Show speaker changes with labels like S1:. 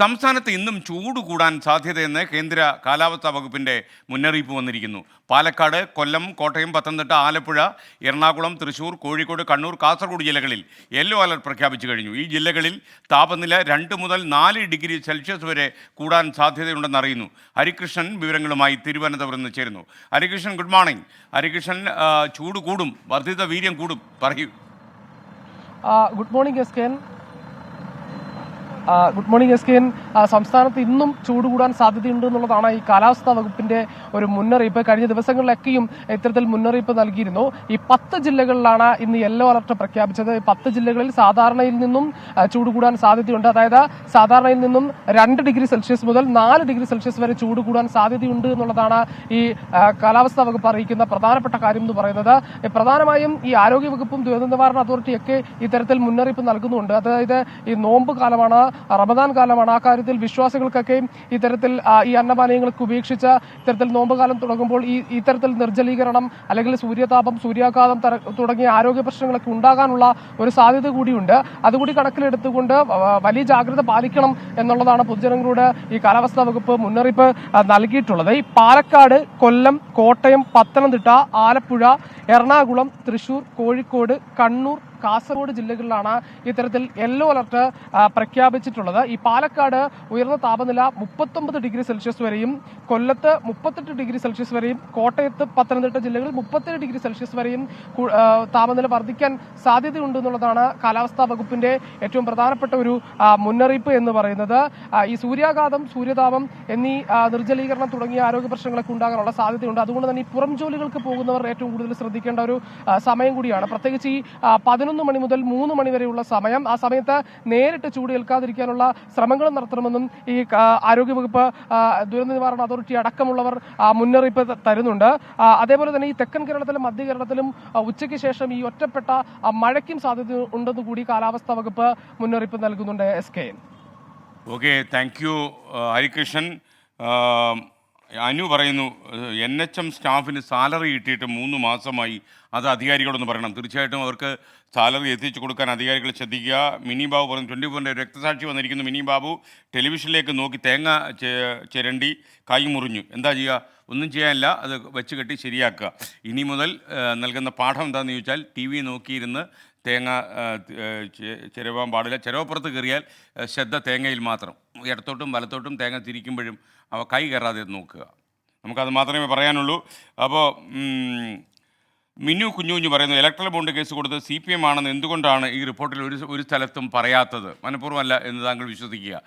S1: സംസ്ഥാനത്ത് ഇന്നും ചൂട് കൂടാൻ സാധ്യതയെന്ന് കേന്ദ്ര കാലാവസ്ഥാ വകുപ്പിന്റെ മുന്നറിയിപ്പ് വന്നിരിക്കുന്നു. പാലക്കാട് കൊല്ലം കോട്ടയം പത്തനംതിട്ട ആലപ്പുഴ എറണാകുളം തൃശൂർ കോഴിക്കോട് കണ്ണൂർ കാസർഗോഡ് ജില്ലകളിൽ യെല്ലോ അലർട്ട് പ്രഖ്യാപിച്ചു കഴിഞ്ഞു. ഈ ജില്ലകളിൽ താപനില രണ്ട് മുതൽ നാല് ഡിഗ്രി സെൽഷ്യസ് വരെ കൂടാൻ സാധ്യതയുണ്ടെന്ന് അറിയുന്നു. ഹരികൃഷ്ണൻ വിവരങ്ങളുമായി തിരുവനന്തപുരം നിന്ന് ചേരുന്നു. ഹരികൃഷ്ണൻ ഗുഡ് മോർണിംഗ് ഹരികൃഷ്ണൻ ചൂട് കൂടും വർദ്ധിത വീര്യം കൂടും പറയൂ.
S2: Good morning S K good morning S K N സംസ്ഥാനത്ത് ഇന്നും ചൂട് കൂടാൻ സാധ്യതയുണ്ട് എന്നുള്ളതാണ് ഈ കാലാവസ്ഥാ വകുപ്പിന്റെ ഒരു മുന്നറിയിപ്പ്. കഴിഞ്ഞ ദിവസങ്ങളിലൊക്കെയും ഇത്തരത്തിൽ മുന്നറിയിപ്പ് നൽകിയിരുന്നു. ഈ പത്ത് ജില്ലകളിലാണ് ഇന്ന് യെല്ലോ അലർട്ട് പ്രഖ്യാപിച്ചത്. പത്ത് ജില്ലകളിൽ സാധാരണയിൽ നിന്നും ചൂട് കൂടാൻ സാധ്യതയുണ്ട്. അതായത് സാധാരണയിൽ നിന്നും രണ്ട് ഡിഗ്രി സെൽഷ്യസ് മുതൽ നാല് ഡിഗ്രി സെൽഷ്യസ് വരെ ചൂട് കൂടാൻ സാധ്യതയുണ്ട് എന്നുള്ളതാണ് ഈ കാലാവസ്ഥാ വകുപ്പ് അറിയിക്കുന്ന പ്രധാനപ്പെട്ട കാര്യം എന്ന് പറയുന്നത്. പ്രധാനമായും ഈ ആരോഗ്യ വകുപ്പും ദുരന്ത നിവാരണ അതോറിറ്റിയൊക്കെ ഇത്തരത്തിൽ മുന്നറിയിപ്പ് നൽകുന്നുണ്ട്. അതായത് ഈ നോമ്പ് കാലമാണ്. റമദാൻ കാലമാണ് ആ കാര്യത്തിൽ വിശ്വാസികൾക്കൊക്കെയും ഇത്തരത്തിൽ ഈ അന്നപാനീയങ്ങൾക്ക് ഉപേക്ഷിച്ച ഇത്തരത്തിൽ നോമ്പുകാലം തുടങ്ങുമ്പോൾ ഈ ഇത്തരത്തിൽ നിർജലീകരണം അല്ലെങ്കിൽ സൂര്യതാപം സൂര്യാഘാതം തുടങ്ങിയ ആരോഗ്യ പ്രശ്നങ്ങളൊക്കെ ഉണ്ടാകാനുള്ള ഒരു സാധ്യത കൂടിയുണ്ട്. അതുകൂടി കണക്കിലെടുത്തുകൊണ്ട് വലിയ ജാഗ്രത പാലിക്കണം എന്നുള്ളതാണ് പൊതുജനങ്ങളോട് ഈ കാലാവസ്ഥാ വകുപ്പ് മുന്നറിയിപ്പ് നൽകിയിട്ടുള്ളത്. ഈ പാലക്കാട് കൊല്ലം കോട്ടയം പത്തനംതിട്ട ആലപ്പുഴ എറണാകുളം തൃശൂർ കോഴിക്കോട് കണ്ണൂർ കാസർഗോഡ് ജില്ലകളിലാണ് ഇത്തരത്തിൽ യെല്ലോ അലർട്ട് പ്രഖ്യാപിച്ചിട്ടുള്ളത്. ഈ പാലക്കാട് ഉയർന്ന താപനില മുപ്പത്തൊമ്പത് ഡിഗ്രി സെൽഷ്യസ് വരെയും കൊല്ലത്ത് മുപ്പത്തെട്ട് ഡിഗ്രി സെൽഷ്യസ് വരെയും കോട്ടയത്ത് പത്തനംതിട്ട ജില്ലകളിൽ മുപ്പത്തേഴ് ഡിഗ്രി സെൽഷ്യസ് വരെയും താപനില വർദ്ധിക്കാൻ സാധ്യതയുണ്ടെന്നുള്ളതാണ് കാലാവസ്ഥാ വകുപ്പിന്റെ ഏറ്റവും പ്രധാനപ്പെട്ട ഒരു മുന്നറിയിപ്പ് എന്ന് പറയുന്നത്. ഈ സൂര്യാഘാതം സൂര്യതാപം എന്നീ നിർജലീകരണം തുടങ്ങിയ ആരോഗ്യ പ്രശ്നങ്ങളൊക്കെ ഉണ്ടാകാനുള്ള സാധ്യതയുണ്ട്. അതുകൊണ്ട് തന്നെ ഈ പുറം ജോലികൾക്ക് പോകുന്നവർ ഏറ്റവും കൂടുതൽ ശ്രദ്ധിക്കേണ്ട ഒരു സമയം കൂടിയാണ്. പ്രത്യേകിച്ച് ഈ പതിനൊന്ന് മണി മുതൽ മൂന്ന് മണി വരെയുള്ള സമയം. ആ സമയത്ത് നേരിട്ട് ചൂട് ഏൽക്കാതിരിക്കാനുള്ള ശ്രമങ്ങൾ നടത്തണമെന്നും ഈ ആരോഗ്യവകുപ്പ് ദുരന്ത നിവാരണ അതോറിറ്റി അടക്കമുള്ളവർ മുന്നറിയിപ്പ് തരുന്നുണ്ട്. അതേപോലെ തന്നെ ഈ തെക്കൻ കേരളത്തിലും മധ്യ കേരളത്തിലും ഉച്ചയ്ക്ക് ശേഷം ഈ ഒറ്റപ്പെട്ട മഴയ്ക്കും സാധ്യത ഉണ്ടെന്ന് കൂടി കാലാവസ്ഥാ വകുപ്പ് മുന്നറിയിപ്പ് നൽകുന്നുണ്ട് S K
S1: okay thank you Harikrishnan. Anu പറയുന്നു എൻ എച്ച് എം സ്റ്റാഫിന് സാലറി കിട്ടിയിട്ട് മൂന്ന് മാസമായി അത് അധികാരികളൊന്ന് പറയണം. തീർച്ചയായിട്ടും അവർക്ക് സാലറി എത്തിച്ചു കൊടുക്കാൻ അധികാരികൾ ശ്രദ്ധിക്കുക. മിനി ബാബു പറഞ്ഞു ട്വന്റി ഫോറിന്റെ രക്തസാക്ഷി വന്നിരിക്കുന്നു. മിനി ബാബു ടെലിവിഷനിലേക്ക് നോക്കി തേങ്ങ ചിരണ്ടി കൈ മുറിഞ്ഞു. എന്താ ചെയ്യുക? ഒന്നും ചെയ്യാനില്ല അത് വെച്ച് കെട്ടി ശരിയാക്കുക. ഇനി മുതൽ നൽകുന്ന പാഠം എന്താണെന്ന് ചോദിച്ചാൽ ടി വി നോക്കിയിരുന്ന് തേങ്ങ ചിരവാൻ പാടില്ല. ചിരവപ്പുറത്ത് കയറിയാൽ ശ്രദ്ധ തേങ്ങയിൽ മാത്രം. ഇടത്തോട്ടും വലത്തോട്ടും തേങ്ങ തിരിക്കുമ്പോഴും അവ കൈ കയറാതെ നോക്കുക. നമുക്കത് മാത്രമേ പറയാനുള്ളൂ. അപ്പോൾ മിന്നു കുഞ്ഞു കുഞ്ഞു പറയുന്നു ഇലക്ട്രൽ ബോണ്ട് കേസ് കൊടുത്ത് സി പി എം ആണെന്ന് എന്തുകൊണ്ടാണ് ഈ റിപ്പോർട്ടിൽ ഒരു ഒരു സ്ഥലത്തും പറയാത്തത്? മനഃപൂർവമല്ല എന്ന് താങ്കൾ വിശ്വസിക്കുക.